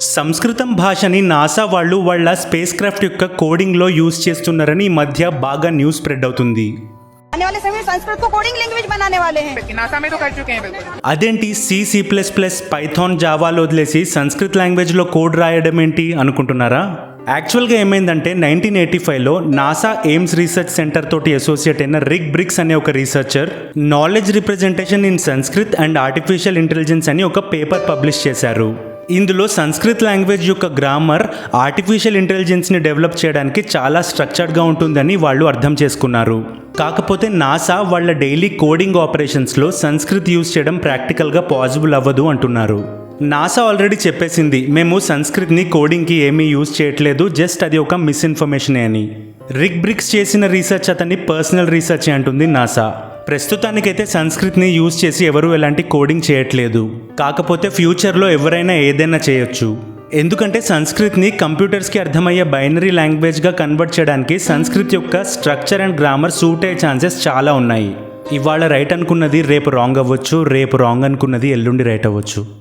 సంస్కృతం భాషని నాసా వాళ్ళు వాళ్ళ స్పేస్ క్రాఫ్ట్ యొక్క కోడింగ్లో యూజ్ చేస్తున్నారని ఈ మధ్య బాగా న్యూస్ స్ప్రెడ్ అవుతుంది. అదేంటి C C plus plus Python జావాలో వదిలేసి సంస్కృత్ లాంగ్వేజ్లో కోడ్ రాయడం ఏంటి అనుకుంటున్నారా? యాక్చువల్గా ఏమైందంటే నైన్టీన్ ఎయిటీ ఫైవ్లో నాసా ఎయిమ్స్ రీసెర్చ్ సెంటర్ తోటి అసోసియేట్ అయిన రిగ్ బ్రిక్స్ అనే ఒక researcher knowledge representation in Sanskrit and artificial intelligence అని ఒక పేపర్ పబ్లిష్ చేశారు. ఇందులో సంస్కృత్ లాంగ్వేజ్ యొక్క గ్రామర్ ఆర్టిఫిషియల్ ఇంటెలిజెన్స్ని డెవలప్ చేయడానికి చాలా స్ట్రక్చర్డ్గా ఉంటుందని వాళ్ళు అర్థం చేసుకున్నారు. కాకపోతే నాసా వాళ్ళ డైలీ కోడింగ్ ఆపరేషన్స్లో సంస్కృత్ యూజ్ చేయడం ప్రాక్టికల్గా పాసిబుల్ అవ్వదు అంటున్నారు. నాసా ఆల్రెడీ చెప్పేసింది మేము సంస్కృత్ని కోడింగ్కి ఏమీ యూజ్ చేయట్లేదు జస్ట్ అది ఒక మిస్ఇన్ఫర్మేషనే అని. రిక్ బ్రిక్స్ చేసిన రీసెర్చ్ అతన్ని పర్సనల్ రీసెర్చ్ అంటుంది నాసా. ప్రస్తుతానికైతే సంస్కృత్ని యూజ్ చేసి ఎవరు ఎలాంటి కోడింగ్ చేయట్లేదు. కాకపోతే ఫ్యూచర్లో ఎవరైనా ఏదైనా చేయొచ్చు. ఎందుకంటే సంస్కృత్ని కంప్యూటర్స్కి అర్థమయ్యే బైనరీ లాంగ్వేజ్గా కన్వర్ట్ చేయడానికి సంస్కృత్ యొక్క స్ట్రక్చర్ అండ్ గ్రామర్ సూట్ అయ్యే ఛాన్సెస్ చాలా ఉన్నాయి. ఇవాళ రైట్ అనుకున్నది రేపు రాంగ్ అవ్వచ్చు రేపు రాంగ్ అనుకున్నది ఎల్లుండి రైట్ అవ్వచ్చు.